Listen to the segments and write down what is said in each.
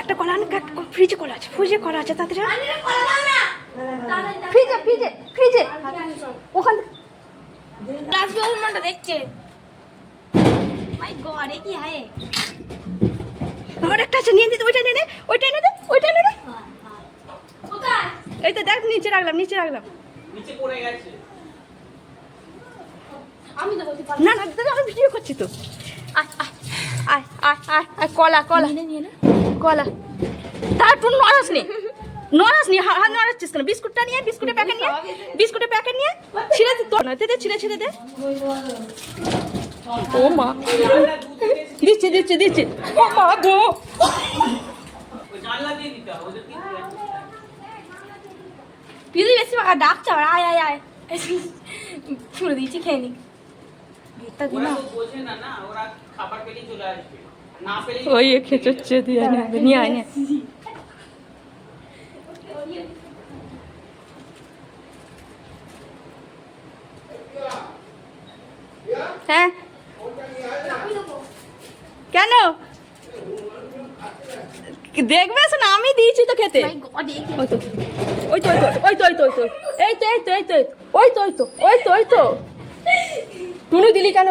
একটা কলা আন কাট ফ্রিজে কলা আছে ফ্রিজে কলা আছে তাদের ফ্রিজে ফ্রিজে ফ্রিজে ওখান দেখছে। মাই গড কি হায়? আমার একটা আছে নিয়ে দিতে ওইটা নিয়ে নে ওইটা নিয়ে দে ওইটা নিয়ে দে এই তো দেখ নিচে রাখলাম নিচে রাখলাম। নিচে পড়ে গেছে। আমি না না। দাদা আমি ভিডিও করছি তো। আয় আয় আয় আয় কলা কলা। নিয়ে নে কলা। তারপর নড়াস নি। নড়াস নি হাত নড়াচ্ছিস কেন? বিস্কুটটা নিয়ে বিস্কুটের প্যাকেট নিয়ে বিস্কুটের প্যাকেট নিয়ে ছিঁড়ে দে তোর। না দে দে ছিঁড়ে ছিঁড়ে দে। ও মা। দিচ্ছে দিচ্ছে দিচ্ছে। ও গো। পিদি বেশি ডাকছে আয় আয় আয়। ছুড়ে দিয়েছি খেয়ে নি। একটা দিন ওই খেচচ্ছে দিয়ে নিয়ে আয় হ্যাঁ। কেন? দেখবে না? আমি দিয়েছি তো খেতে। ওই তো ওই তো ওই তো ওই তো ওই তো এই তো এই তো এই তো ওই তো ওই তো ওই তো ওই তো। টুনু দিলি কেন?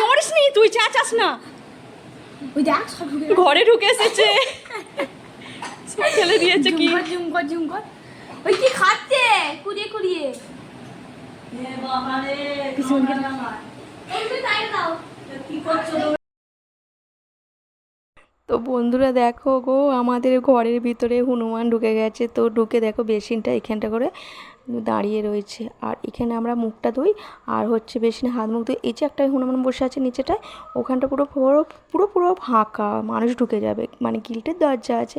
নড়িস তুই চেঁচাস না। ওই দেখ ঘরে ঢুকে এসেছে। ফেলে দিয়েছে কি? জুম কর জুম কর। ওই কি খাচ্ছে? কুড়িয়ে কুড়িয়ে। তো বন্ধুরা দেখো গো আমাদের ঘরের ভিতরে হনুমান ঢুকে গেছে। তো ঢুকে দেখো বেসিনটা এখানটা করে দাঁড়িয়ে রয়েছে। আর এখানে আমরা মুখটা ধুই আর হচ্ছে বেসিনে হাত মুখ ধুই। এই যে একটা হনুমান বসে আছে নিচেটায় ওখানটা পুরো পুরো পুরো পুরো ফাঁকা। মানুষ ঢুকে যাবে। মানে গিল্টের দরজা আছে।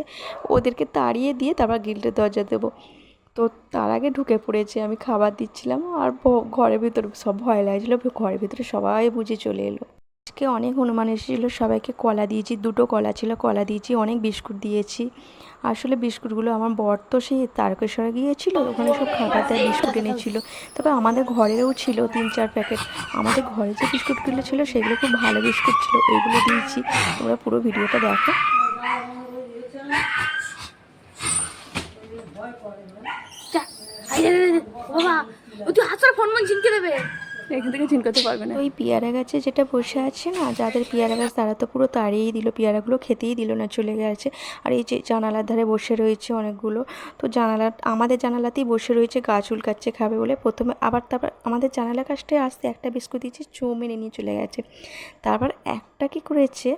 ওদেরকে তাড়িয়ে দিয়ে তারপর গিল্টের দরজা দেবো। তো তার আগে ঢুকে পড়েছে, আমি খাবার দিচ্ছিলাম আর ঘরের ভিতরে সব ভয় লাগছিল, ঘরের ভিতরে সবাই বুঝে চলে এলো। আজকে অনেক হনুমান এসেছিল, সবাইকে কলা দিয়েছি, দুটো কলা ছিল, কলা দিয়েছি, অনেক বিস্কুট দিয়েছি। আসলে বিস্কুটগুলো আমার বর তো সেই তারকেশ্বরে গিয়েছিল, ওখানে সব খাবার দেয়, বিস্কুট এনেছিল। তবে আমাদের ঘরেও ছিল তিন, চার প্যাকেট। আমাদের ঘরে যে বিস্কুটগুলো ছিল, সেগুলো খুব ভালো বিস্কুট ছিল, ওইগুলো দিয়েছি। তোমরা পুরো ভিডিওটা দেখো যা আই রে, রে, রে, বাবা ও তুই হাত ফোন মন চিনকে দেবে। এখান থেকে ঝিনকাতে পারবে না। ওই পেয়ারা গাছে যেটা বসে আছে না যাদের পেয়ারা গাছ তারা তো পুরো তাড়িয়েই দিল পেয়ারাগুলো খেতেই দিল না চলে গেছে। আর এই যে জানালার ধারে বসে রয়েছে অনেকগুলো তো জানালা আমাদের জানালাতেই বসে রয়েছে গাছ উলকাচ্ছে খাবে বলে। প্রথমে আবার তারপর আমাদের জানালা কাছটায় আসতে একটা বিস্কুট দিয়েছি চৌ মেরে নিয়ে চলে গেছে। তারপর একটা কি করেছে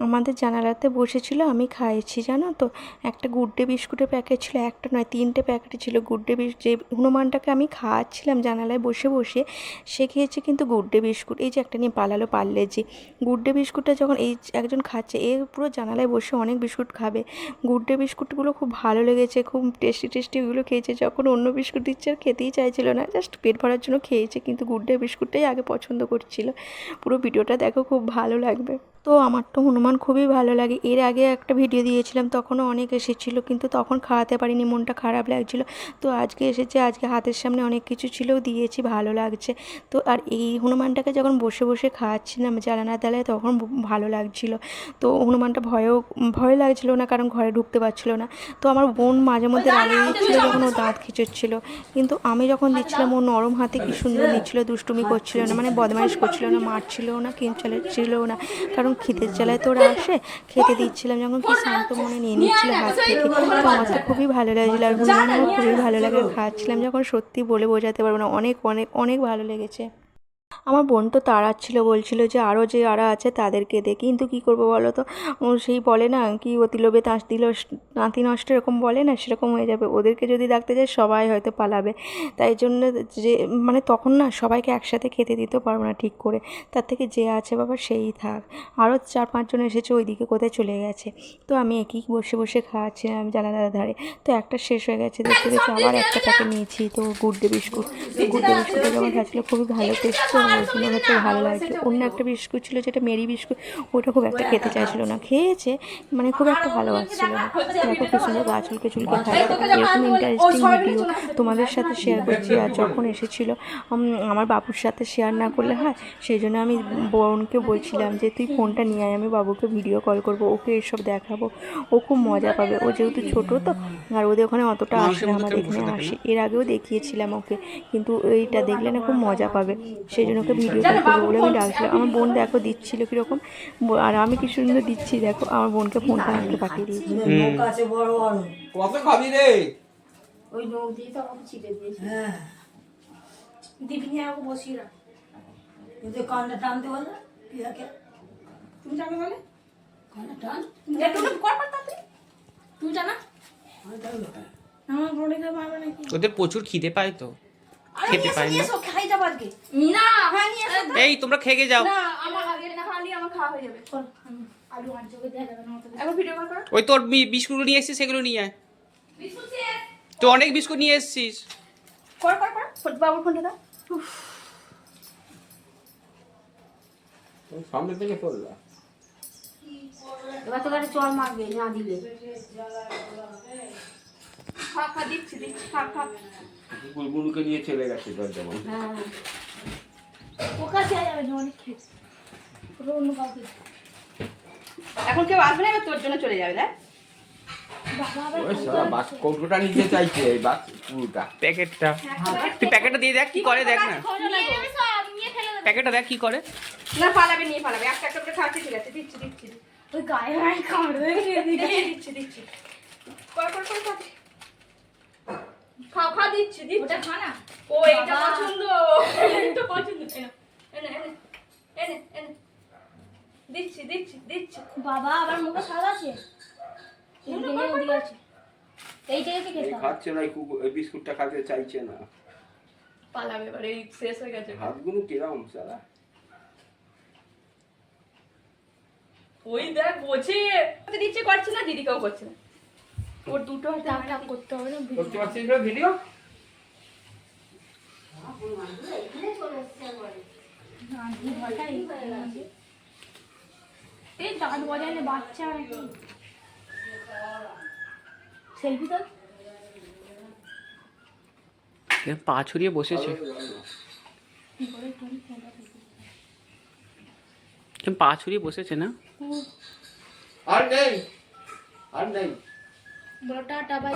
আমাদের জানালাতে বসেছিল, আমি খাইছি জানো তো? একটা গুড্ডে বিস্কুটের প্যাকেট ছিল, একটা নয়, তিনটে প্যাকেট ছিল। গুড্ডে বিস, যে হনুমানটাকে আমি খাওয়াচ্ছিলাম জানালায় বসে বসে, সে খেয়েছে কিন্তু গুড্ডে বিস্কুট। এই যে একটা নিয়ে পালালো পারলে যে। গুড্ডে বিস্কুটটা যখন এই একজন খাচ্ছে, এ পুরো জানালায় বসে অনেক বিস্কুট খাবে। গুড্ডে বিস্কুটগুলো খুব ভালো লেগেছে, খুব টেস্টি টেস্টি ওগুলো খেয়েছে। যখন অন্য বিস্কুট দিচ্ছে, আর খেতেই চাইছিল না, জাস্ট পেট ভরার জন্য খেয়েছে, কিন্তু গুড্ডে বিস্কুটটাই আগে পছন্দ করছিল। পুরো ভিডিওটা দেখো, খুব ভালো লাগবে। তো আমার তো হনুমান খুবই ভালো লাগে। এর আগে একটা ভিডিও দিয়েছিলাম তখনও অনেক এসেছিল কিন্তু তখন খাওয়াতে পারিনি মনটা খারাপ লাগছিল। তো আজকে এসেছে আজকে হাতের সামনে অনেক কিছু ছিল দিয়েছি ভালো লাগছে। তো আর এই হনুমানটাকে যখন বসে বসে খাওয়াচ্ছিলাম জ্বালানা তালায় তখন ভালো লাগছিল। তো হনুমানটা ভয়ও ভয় লাগছিল না কারণ ঘরে ঢুকতে পারছিল না। তো আমার বোন মাঝে মধ্যে রাগিয়ে দিচ্ছিল যখন ও দাঁত খিচুচ্ছিল কিন্তু আমি যখন দিচ্ছিলাম ও নরম হাতে কি সুন্দর নিচ্ছিল দুষ্টুমি করছিল না মানে বদমাইশ করছিল না মারছিল না কিন ছিল না। কারণ খিদের জ্বালায় তোরা আসে, খেতে দিচ্ছিলাম, যখন কি শান্ত মনে নিয়ে নিচ্ছিল হাত থেকে, তো আমার তো খুবই ভালো লাগছিল আর আমার খুবই ভালো লাগে। খাচ্ছিলাম যখন সত্যি বলে বোঝাতে পারব না, অনেক অনেক অনেক ভালো লেগেছে। আমার বোন তো তাড়াচ্ছিল, বলছিল যে আরও যে আরা আছে তাদেরকে দে কিন্তু কি করব বলো তো? সেই বলে না, কি অতিলোভে লোভে তাঁত দিল নাতি নষ্ট এরকম বলে না সেরকম হয়ে যাবে। ওদেরকে যদি ডাকতে যায় সবাই হয়তো পালাবে। তাই জন্য যে মানে তখন না সবাইকে একসাথে খেতে দিতে পারব না ঠিক করে। তার থেকে যে আছে বাবা সেই থাক। আরও চার পাঁচজন এসেছে ওইদিকে কোথায় চলে গেছে। তো আমি একই বসে বসে খাওয়াচ্ছিলাম জানালার ধারে। তো একটা শেষ হয়ে গেছে দেখতে দেখতে আবার একটা প্যাকেট নিয়েছি তো গুড্ডে বিস্কুট। তো গুড্ডে বিস্কুটটা যখন খাচ্ছিলো খুবই ভালো টেস্ট তো ওই জন্য হচ্ছে ভালো লাগছে। অন্য একটা বিস্কুট ছিল যেটা মেরি বিস্কুট ওটা খুব একটা খেতে চাইছিল না। খেয়েছে মানে খুব একটা ভালো লাগছিল না। দেখো কি সুন্দর গাছ চুলকে চুলকে খায় এরকম ইন্টারেস্টিং ভিডিও তোমাদের সাথে শেয়ার করছি। আর যখন এসেছিল আমার বাবুর সাথে শেয়ার না করলে হয় সেই জন্য আমি বোনকে বলছিলাম যে তুই ফোনটা নিয়ে আয় আমি বাবুকে ভিডিও কল করব ওকে এসব দেখাবো। ও খুব মজা পাবে। ও যেহেতু ছোটো তো আর ওদের ওখানে অতটা আসে না আমাদের এখানে আসে। এর আগেও দেখিয়েছিলাম ওকে কিন্তু এইটা দেখলে না খুব মজা পাবে। সেই জন্য ওকে ভিডিও কল করব বলে আমি ডাকছিলাম। আমার বোন দেখো দিচ্ছিল কীরকম। আর আমি কি সুন্দর দিচ্ছি দেখো আমার বোনকে ফোনটা আমাকে পাঠিয়ে দিয়েছি। আছে বড় বড়। কত খাবি রে? ওই নৌ দিয়ে তো আমাকে ছিটে দিয়েছে। হ্যাঁ। দিবি নিয়ে আমাকে বসিয়ে রাখ। কিন্তু কানটা টানতে বলে পিয়াকে। তুমি জানো বলে? কানটা টান। একটু একটু কর পার তাড়াতাড়ি। তুমি আমার নাকি? ওদের প্রচুর খিদে পায় তো। আরে খেতে নিয়ে না। এসো, খাই যাব আজকে। না হ্যাঁ নিয়ে এই তোমরা খেয়ে যাও। না আমার আগে না খালি আমার খাওয়া হয়ে যাবে। ওই তোর বি- বিস্কুটগুলো নিয়ে এসেছিস সেগুলো নিয়ে আয়। বিস্কুট তো অনেক বিস্কুট নিয়ে এসেছিস। কর কর কর। বাবুর ফোনটা দাও। উফ, সামনে থেকে এবার তোকে একটা চল মারবে না দিলে। খা খা দিচ্ছি দিচ্ছি খা খা। বুলবুলকে নিয়ে চলে গেছে হ্যাঁ। যাবে অনেক অন্য কাউকে। এখন কেউ আসবে না এবার তোর জন্য চলে যাবে দেখ। পুরোটা। প্যাকেটটা। দিয়ে দেখ কি করে দেখ না। প্যাকেটটা দেখ কি করে। না পালাবে নিয়ে পালাবে। একটা একটা করে খাওয়াচ্ছি ঠিক আছে দিচ্ছি দিচ্ছি। ওই গায়ে কামড়ে। দিচ্ছি দিচ্ছি কর কর কর কর খাও খা দিচ্ছি দিচ্ছি। ওটা খা না। ও এইটা পছন্দ। এইটা পছন্দ। এনে এনে এনে এনে এনে দিচ্ছি দিচ্ছি দিচ্ছি। বাবা আবার মুখে স্বাদ আছে? এই খেতে খাচ্ছে না এই বিস্কুটটা খাতে চাইছে না। পালাবে এবার এই শেষ হয়ে গেছে। হাতগুলো কিরম সারা ওই দেখ বোঝে দিচ্ছে করছে না দিদিকেও করছে না। ওর দুটো টাক টাক করতে হবে না করতে পারছিস না ভিডিও? না, এই দাঁত বজাইলে বাচ্চা নাকি সেলফি তো পা ছড়িয়ে বসেছে। পা ছড়িয়ে বসেছে না? আর নেই আর নেই। বলো টাটা বাই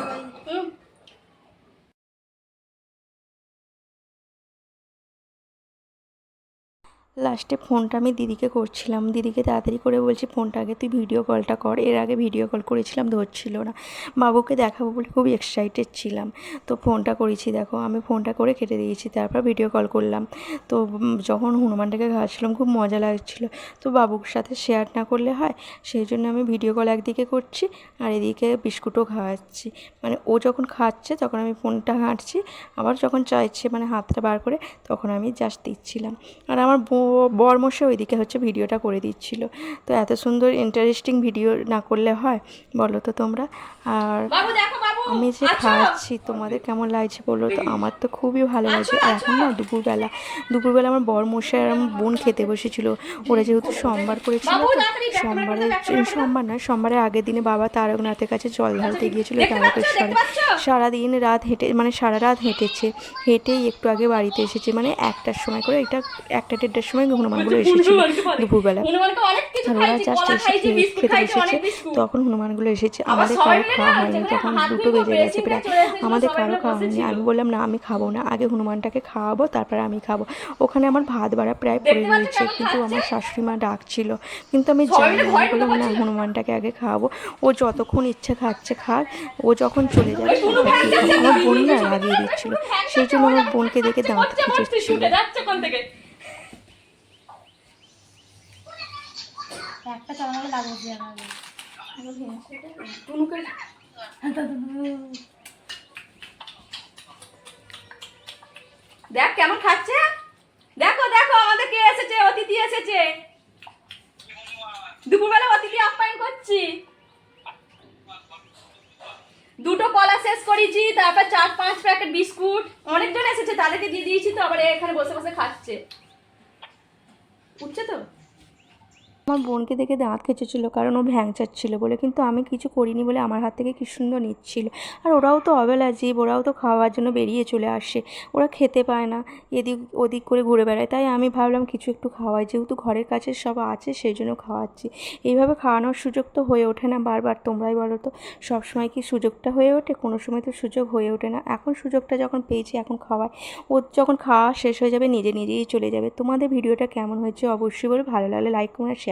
লাস্টে ফোনটা আমি দিদিকে করছিলাম। দিদিকে তাড়াতাড়ি করে বলছি, ফোনটা আগে তুই ভিডিও কলটা কর। এর আগে ভিডিও কল করেছিলাম, ধরছিল না। বাবুকে দেখাবো বলে খুব এক্সাইটেড ছিলাম। তো ফোনটা করেছি, দেখো, আমি ফোনটা করে কেটে দিয়েছি, তারপর ভিডিও কল করলাম। তো যখন হনুমানটাকে খাওয়াচ্ছিলাম, খুব মজা লাগছিল। তো বাবুর সাথে শেয়ার না করলে হয়, সেই জন্য আমি ভিডিও কল একদিকে করছি আর এদিকে বিস্কুটও খাওয়াচ্ছি। মানে ও যখন খাচ্ছে, তখন আমি ফোনটা ঘাঁটছি, আবার যখন চাইছে মানে হাতটা বার করে, তখন আমি জাস্ট দিচ্ছিলাম। আর আমার বরমশে ওইদিকে হচ্ছে ভিডিওটা করে দিচ্ছিল। তো এত সুন্দর ইন্টারেস্টিং ভিডিও না করলে হয়, বলো তো তোমরা। আর আমি যে আছো? খাচ্ছি তোমাদের কেমন লাগছে বলো? তো আমার তো খুবই ভালো লাগছে। আর এখন না দুপুরবেলা দুপুরবেলা আমার বর মশাই আর আমার বোন খেতে বসেছিল। ওরা যেহেতু সোমবার করেছিল তো ক্যামেরা সোমবারে না সোমবারের আগের দিনে বাবা তারকনাথের কাছে জল ঢালতে গিয়েছিল তারকেশ্বরে সারাদিন রাত হেঁটে মানে সারা রাত হেঁটেছে। হেঁটেই একটু আগে বাড়িতে এসেছে মানে একটার সময় করে এটা একটা দেড়টার সময় হনুমানগুলো এসেছিল দুপুরবেলা। আর ওরা জাস্ট এসে খেতে বসেছে। তখন হনুমানগুলো এসেছে। আমাদের কারও খাওয়া হয়নি তখন দুটো বেজে গেছে প্রায় আমাদের কারও খাওয়া হয়নি। আমি বললাম না আমি খাব না। আগে হনুমানটাকে খাওয়াবো তারপরে আমি খাব। ওখানে আমার ভাত বাড়া প্রায় পড়ে রয়েছে কিন্তু আমার শাশুড়ি মা ডাকছিল। কিন্তু আমি যাই আমি বললাম না হনুমানটাকে আগে খাওয়াবো। ও যতক্ষণ ইচ্ছে খাচ্ছে খাক ও যখন চলে যাবে আমার বোন না লাগিয়ে দিচ্ছিল। সেই জন্য আমার বোনকে দেখে দাঁত খিচেছিল একটা চালানো লাগবে। টুনুকে দেখ কেমন খাচ্ছে। দেখো দেখো, আমাদের কে এসেছে? অতিথি এসেছে। দুপুরবেলা অতিথি আপ্যায়ন করছি। দুটো কলা শেষ করেছি, তারপর চার, পাঁচ প্যাকেট বিস্কুট। অনেকজন এসেছে, তাদেরকে দিয়ে দিয়েছি তো, আবার এখানে বসে বসে খাচ্ছে। উঠছে তো? আমার বোনকে দেখে দাঁত খেঁচেছিল কারণ ও ভ্যাংচাচ্ছিল বলে। কিন্তু আমি কিছু করিনি বলে আমার হাত থেকে কি সুন্দর নিচ্ছিল আর ওরাও তো অবেলা জীব, ওরাও তো খাওয়ার জন্য বেরিয়ে চলে আসে। ওরা খেতে পায় না, এদিক ওদিক করে ঘুরে বেড়ায়। তাই আমি ভাবলাম কিছু একটু খাওয়াই, যেহেতু ঘরের কাছে সব আছে সেই জন্য খাওয়াচ্ছি। এইভাবে খাওয়ানোর সুযোগ তো হয়ে ওঠে না বারবার, তোমরাই বলো তো। সব সময় কি সুযোগটা হয়ে ওঠে? কোনো সময় তো সুযোগ হয়ে ওঠে না। এখন সুযোগটা যখন পেয়েছি, এখন খাওয়াই। ও যখন খাওয়া শেষ হয়ে যাবে, নিজে নিজেই চলে যাবে। তোমাদের ভিডিওটা কেমন হয়েছে অবশ্যই বলে। ভালো লাগলে লাইক কমেন্ট শেয়ার